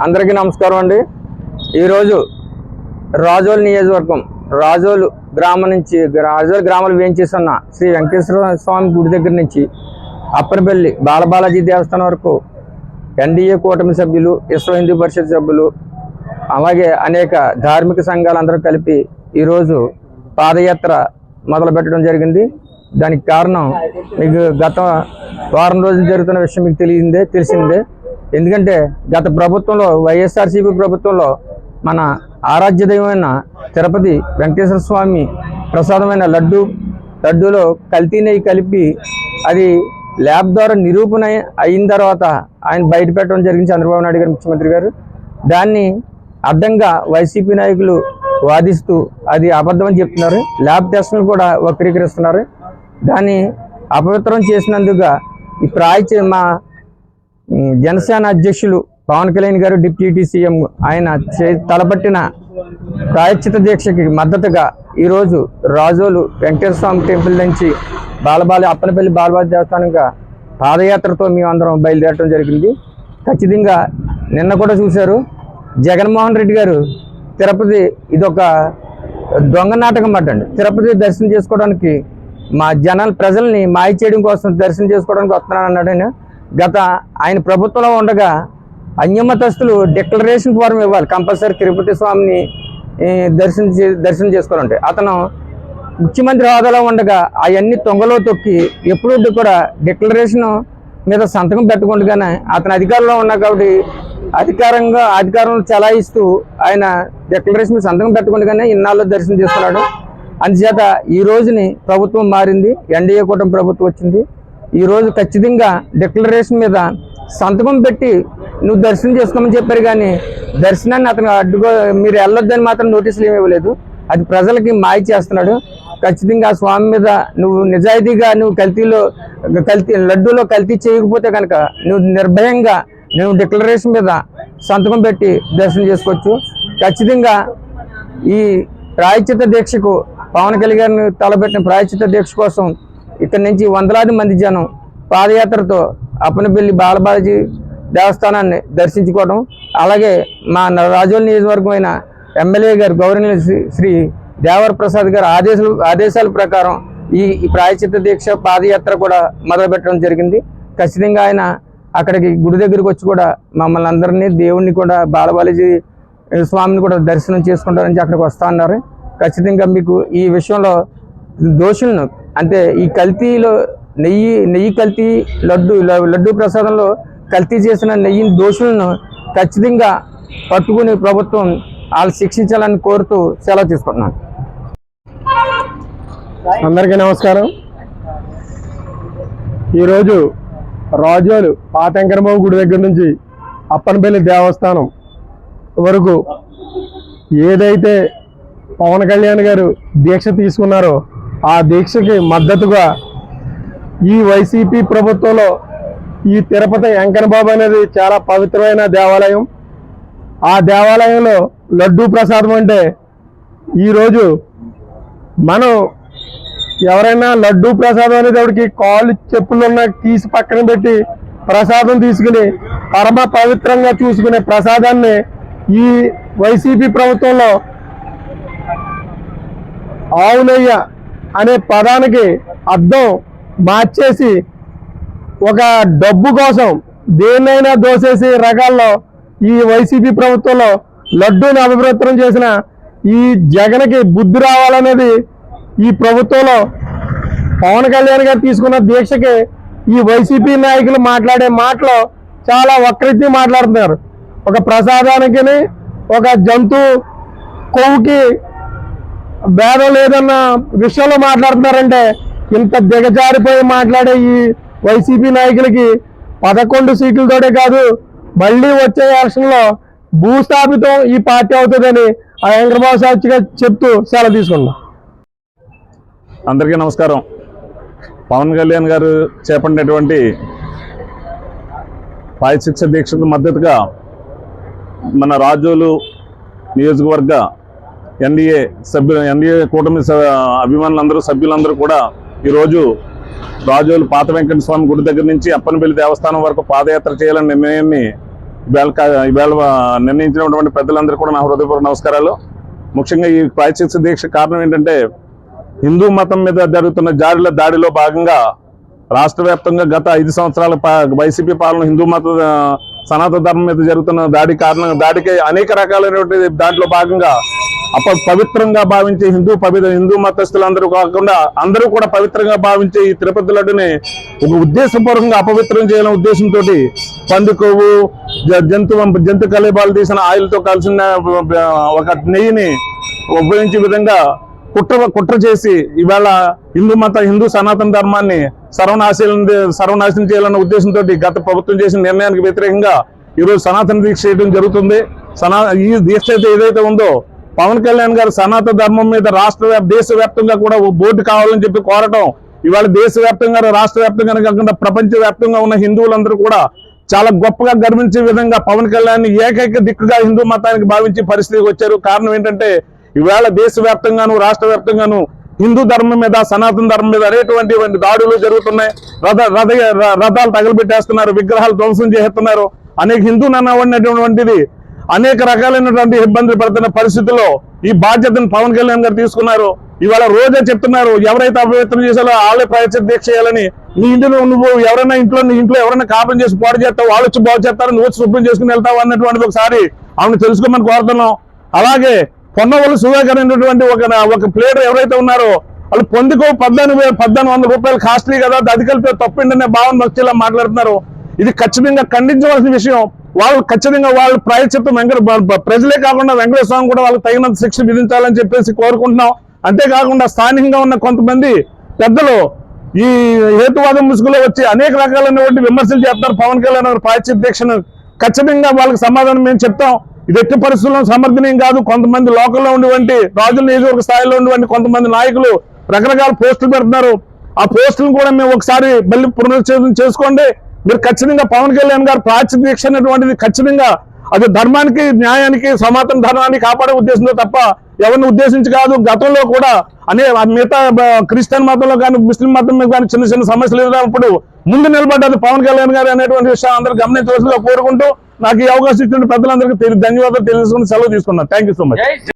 అందరికీ నమస్కారం అండి. ఈరోజు రాజోల్ నియోజకవర్గం రాజోలు గ్రామం నుంచి రాజోల్ గ్రామాలు వేయించేస్తున్న శ్రీ వెంకటేశ్వర స్వామి గుడి దగ్గర నుంచి అప్పనపల్లి బాలబాలాజీ దేవస్థానం వరకు ఎన్డీఏ కూటమి సభ్యులు విశ్వ హిందూ పరిషత్ సభ్యులు అలాగే అనేక ధార్మిక సంఘాలు అందరూ కలిపి ఈరోజు పాదయాత్ర మొదలు పెట్టడం జరిగింది. దానికి కారణం మీకు గత వారం రోజులు జరుగుతున్న విషయం మీకు తెలియందే తెలిసిందే. ఎందుకంటే గత ప్రభుత్వంలో వైఎస్ఆర్సీపీ ప్రభుత్వంలో మన ఆరాధ్య దైవమైన తిరుపతి వెంకటేశ్వర స్వామి ప్రసాదమైన లడ్డు లడ్డూలో కల్తీ నెయ్యి కలిపి అది ల్యాబ్ ద్వారా నిరూపణ అయిన తర్వాత ఆయన బయట పెట్టడం జరిగింది చంద్రబాబు నాయుడు గారు ముఖ్యమంత్రి గారు. దాన్ని అడ్డంగా వైసీపీ నాయకులు వాదిస్తూ అది అబద్ధమని చెప్తున్నారు. ల్యాబ్ టెస్టులు కూడా వక్రీకరిస్తున్నారు. దాన్ని అపవిత్రం చేసినందుకు ఈ ప్రాయ మా జనసేన అధ్యక్షులు పవన్ కళ్యాణ్ గారు డిప్యూటీ సీఎం ఆయన చే- తలపట్టిన ప్రాయశ్చిత దీక్షకి మద్దతుగా ఈరోజు రాజోలు వెంకటేశ్వర స్వామి టెంపుల్ నుంచి బాలబాలి అప్పనపల్లి బాలబాలి దేవస్థానంగా పాదయాత్రతో మేము అందరం బయలుదేరడం జరిగింది. ఖచ్చితంగా నిన్న కూడా చూశారు. జగన్మోహన్ రెడ్డి గారు తిరుపతి ఇదొక దొంగ నాటకం అండి. తిరుపతి దర్శనం చేసుకోవడానికి మా జనాలు ప్రజల్ని మాయ చేయడం కోసం దర్శనం చేసుకోవడానికి వస్తున్నాను అన్నాడు ఆయన. గత ఆయన ప్రభుత్వంలో ఉండగా అన్యమతస్తులు డిక్లరేషన్ ఫారం ఇవ్వాలి. కంపల్సరీ తిరుపతి స్వామిని దర్శనం చే దర్శనం చేసుకోవాలంటే. అతను ముఖ్యమంత్రి హోదాలో ఉండగా అవన్నీ తొంగలో తొక్కి ఎప్పుడు కూడా డిక్లరేషన్ మీద సంతకం పెట్టకుండానే అతను అధికారంలో ఉన్నా కాబట్టి అధికారంగా అధికారం చలాయిస్తూ ఆయన డిక్లరేషన్ సంతకం పెట్టకుండానే ఇన్నాళ్ళు దర్శనం చేసుకున్నాడు. అందుచేత ఈ రోజుని ప్రభుత్వం మారింది. ఎన్డీఏ కూటమి ప్రభుత్వం వచ్చింది. ఈ రోజు ఖచ్చితంగా డిక్లరేషన్ మీద సంతకం పెట్టి నువ్వు దర్శనం చేసుకోమని చెప్పారు కానీ దర్శనాన్ని అతను అడ్డుకో మీరు వెళ్ళొద్దని మాత్రం నోటీసులు ఏమి ఇవ్వలేదు. అది ప్రజలకి మాయ చేస్తున్నాడు. ఖచ్చితంగా ఆ స్వామి మీద నువ్వు నిజాయితీగా నువ్వు కల్తీలో కల్తీ లడ్డూలో కల్తీ చేయకపోతే కనుక నువ్వు నిర్భయంగా నేను డిక్లరేషన్ మీద సంతకం పెట్టి దర్శనం చేసుకోవచ్చు. ఖచ్చితంగా ఈ ప్రాయచిత దీక్షకు పవన్ కళ్యాణ్ గారిని తలపెట్టిన ప్రాయచిత దీక్ష కోసం ఇక్కడి నుంచి వందలాది మంది జనం పాదయాత్రతో అప్పనపల్లి బాలబాలాజీ దేవస్థానాన్ని దర్శించుకోవడం అలాగే మా రాజోల నియోజకవర్గం అయిన ఎమ్మెల్యే గారు గౌరవనీయ శ్రీ- శ్రీ దేవర ప్రసాద్ గారు ఆదేశాలు ఆదేశాల ప్రకారం ఈ ఈ ప్రాయచిత దీక్ష పాదయాత్ర కూడా మొదలుపెట్టడం జరిగింది. ఖచ్చితంగా ఆయన అక్కడికి గుడి దగ్గరికి వచ్చి కూడా మమ్మల్ని అందరినీ దేవుణ్ణి కూడా బాలబాలాజీ స్వామిని కూడా దర్శనం చేసుకుంటారని అక్కడికి వస్తా అన్నారు. ఖచ్చితంగా మీకు ఈ విషయంలో దోషులను అంటే ఈ కల్తీలో నెయ్యి నెయ్యి కల్తీ లడ్డు లడ్డు ప్రసాదంలో కల్తీ చేసిన నెయ్యి దోషులను ఖచ్చితంగా పట్టుకుని ప్రభుత్వం వాళ్ళు శిక్షించాలని కోరుతూ సెలవు తీసుకుంటున్నాను. అందరికీ నమస్కారం. ఈరోజు రాజోలు పాతంకరబాబు గుడి దగ్గర నుంచి అప్పనపల్లి దేవస్థానం వరకు ఏదైతే పవన్ కళ్యాణ్ గారు దీక్ష తీసుకున్నారో ఆ దీక్షకి మద్దతుగా ఈ వైసీపీ ప్రభుత్వంలో ఈ తిరుపతి వెంకన్నబాబు అనేది చాలా పవిత్రమైన దేవాలయం. ఆ దేవాలయంలో లడ్డూ ప్రసాదం అంటే ఈరోజు మనం ఎవరైనా లడ్డూ ప్రసాదం అనేటప్పటికి కాళ్ళు చెప్పులు ఉన్న తీసి పక్కన పెట్టి ప్రసాదం తీసుకుని పరమ పవిత్రంగా చూసుకునే ప్రసాదాన్ని ఈ వైసీపీ ప్రభుత్వంలో ఆవునయ్య అనే పదానికి అర్థం మార్చేసి ఒక డబ్బు కోసం దేన్నైనా దోసేసి రకాల్లో ఈ వైసీపీ ప్రభుత్వంలో లడ్డూని అభివృద్ధం చేసిన ఈ జగన్కి బుద్ధి రావాలనేది ఈ ప్రభుత్వంలో పవన్ కళ్యాణ్ గారు తీసుకున్న దీక్షకి ఈ వైసీపీ నాయకులు మాట్లాడే మాటలు చాలా వక్రీతి మాట్లాడుతున్నారు. ఒక ప్రసాదానికి ఒక జంతు కొవ్వుకి భేదం లేదన్న విషయంలో మాట్లాడుతున్నారంటే ఇంత దిగజారిపోయి మాట్లాడే ఈ వైసీపీ నాయకులకి పదకొండు సీట్లతోటే కాదు మళ్ళీ వచ్చే ఎలక్షన్లో భూస్థాపితం ఈ పార్టీ అవుతుందని ఆ వెంకటబాబు సాక్షిగా చెప్తూ సెలవు తీసుకున్నాం. అందరికీ నమస్కారం. పవన్ కళ్యాణ్ గారు చేపట్టినటువంటి పాయశిక్ష దీక్షకు మద్దతుగా మన రాజోలు నియోజకవర్గ ఎన్డీఏ సభ్యులు ఎన్డీఏ కూటమి అభిమానులందరూ సభ్యులందరూ కూడా ఈరోజు రాజోలు పాత వెంకట స్వామి గుడి దగ్గర నుంచి అప్పనపల్లి దేవస్థానం వరకు పాదయాత్ర చేయాలని నిర్ణయాన్ని ఇవాళ కా- ఇవాళ నిర్ణయించినటువంటి పెద్దలందరూ కూడా నా హృదయపూర్వక నమస్కారాలు. ముఖ్యంగా ఈ ప్రాయచిత్త దీక్ష కారణం ఏంటంటే హిందూ మతం మీద జరుగుతున్న జారుల దాడిలో భాగంగా రాష్ట్ర వ్యాప్తంగా గత ఐదు సంవత్సరాల వైసీపీ పాలన హిందూ మత సనాతన ధర్మం మీద జరుగుతున్న దాడి కారణంగా దాడికి అనేక రకాలైనటువంటి దాంట్లో భాగంగా అప పవిత్రంగా భావించే హిందూ పవిత్ర హిందూ మతస్థులందరూ కాకుండా అందరూ కూడా పవిత్రంగా భావించే ఈ తిరుపతి లడ్డుని ఒక ఉద్దేశపూర్వకంగా అపవిత్రం చేయాలనే ఉద్దేశంతో పంది కొవ్వు జ- జంతు జంతు కలేబాలు తీసిన ఆయిల్తో కలిసిన ఒక నెయ్యిని ఉపయోగించే విధంగా కుట్ర కుట్ర చేసి ఇవాళ హిందూ మత హిందూ సనాతన ధర్మాన్ని సర్వనాశనం సర్వనాశనం చేయాలన్న ఉద్దేశంతో గత ప్రభుత్వం చేసిన నిర్ణయానికి వ్యతిరేకంగా ఈరోజు సనాతన దీక్ష చేయడం జరుగుతుంది. సనా ఈ దీక్ష అయితే ఏదైతే ఉందో పవన్ కళ్యాణ్ గారు సనాతన ధర్మం మీద రాష్ట్ర వ్యాప్- దేశవ్యాప్తంగా కూడా బోర్డు కావాలని చెప్పి కోరటం ఇవాళ దేశవ్యాప్తంగా రాష్ట్ర వ్యాప్తంగా కాకుండా ప్రపంచ వ్యాప్తంగా ఉన్న హిందువులందరూ కూడా చాలా గొప్పగా గర్వించే విధంగా పవన్ కళ్యాణ్ ఏకైక దిక్కుగా హిందూ మతానికి భావించే పరిస్థితికి వచ్చారు. కారణం ఏంటంటే ఇవాళ దేశవ్యాప్తంగాను రాష్ట్ర వ్యాప్తంగాను హిందూ ధర్మం మీద సనాతన ధర్మం మీద అనేటువంటి దాడులు జరుగుతున్నాయి. రథ రథ ర- రథాలు తగలబెట్టేస్తున్నారు విగ్రహాలు ధ్వంసం చేస్తున్నారు. అనేక హిందూ నన్నటువంటిది అనేక రకాలైనటువంటి ఇబ్బందులు పడుతున్న పరిస్థితుల్లో ఈ బాధ్యతను పవన్ కళ్యాణ్ గారు తీసుకున్నారు. ఇవాళ రోజే చెప్తున్నారు ఎవరైతే అపవిత్రం చేశారో వాళ్ళే ప్రయత్నం దీక్ష చేయాలని. నీ ఇంటిలో నువ్వు ఎవరైనా ఇంట్లో నీ ఇంట్లో ఎవరైనా కాపం చేసి పాడు చేస్తావు వాళ్ళు వచ్చి బాగు చేస్తారు నువ్వు వచ్చి శుభ్రం చేసుకుని వెళ్తావు అన్నటువంటిది ఒకసారి ఆమెను తెలుసుకోమని కోరుతున్నాం. అలాగే పొన్నవల్లి సుధాకర్ అనేటువంటి ఒక ఒక ప్లేయర్ ఎవరైతే ఉన్నారో వాళ్ళు పొందుకో పద్నాలుగు పద్నాలుగు వందల రూపాయలు కాస్ట్లీ కదా అది కలిపి తప్పిండనే భావన వచ్చేలా మాట్లాడుతున్నారు. ఇది ఖచ్చితంగా ఖండించవలసిన విషయం. వాళ్ళు ఖచ్చితంగా వాళ్ళు ప్రాయచిత్తం వెంకట ప్రజలే కాకుండా వెంకటేశ్వర స్వామి కూడా వాళ్ళకి తగినంత శిక్ష విధించాలని చెప్పేసి కోరుకుంటున్నాం. అంతేకాకుండా స్థానికంగా ఉన్న కొంతమంది పెద్దలు ఈ హేతువాదం ముసుగులో వచ్చి అనేక రకాలైనటువంటి విమర్శలు చేస్తారు పవన్ కళ్యాణ్ గారు ప్రాయచిత్త ఖచ్చితంగా వాళ్ళకి సమాధానం మేము చెప్తాం. ఇది ఎట్టి పరిస్థితుల్లో సమర్థనీయం కాదు. కొంతమంది లోకల్లో ఉన్నటువంటి రాజుల నియోజకవర్గ స్థాయిలో ఉన్నటువంటి కొంతమంది నాయకులు రకరకాల పోస్టులు పెడుతున్నారు. ఆ పోస్టులను కూడా మేము ఒకసారి మళ్ళీ పునరుచ్ఛేదం చేసుకోండి. మీరు ఖచ్చితంగా పవన్ కళ్యాణ్ గారు ప్రాచ్య దీక్ష అనేటువంటిది ఖచ్చితంగా అది ధర్మానికి న్యాయానికి సమాతం ధర్మాన్ని కాపాడే ఉద్దేశంతో తప్ప ఎవరిని ఉద్దేశించి కాదు. గతంలో కూడా అనే మిగతా క్రిస్టియన్ మతంలో కానీ ముస్లిం మతం మీద కానీ చిన్న చిన్న సమస్యలు ఎదురైనప్పుడు ముందు నిలబడ్డది పవన్ కళ్యాణ్ గారు అనేటువంటి విషయం అందరూ గమనించవలసిందిగా కోరుకుంటూ నాకు ఈ అవకాశం ఇచ్చిన పెద్దలందరికీ ధన్యవాదాలు తెలుసుకుని సెలవు తీసుకున్నాను. Thank you so much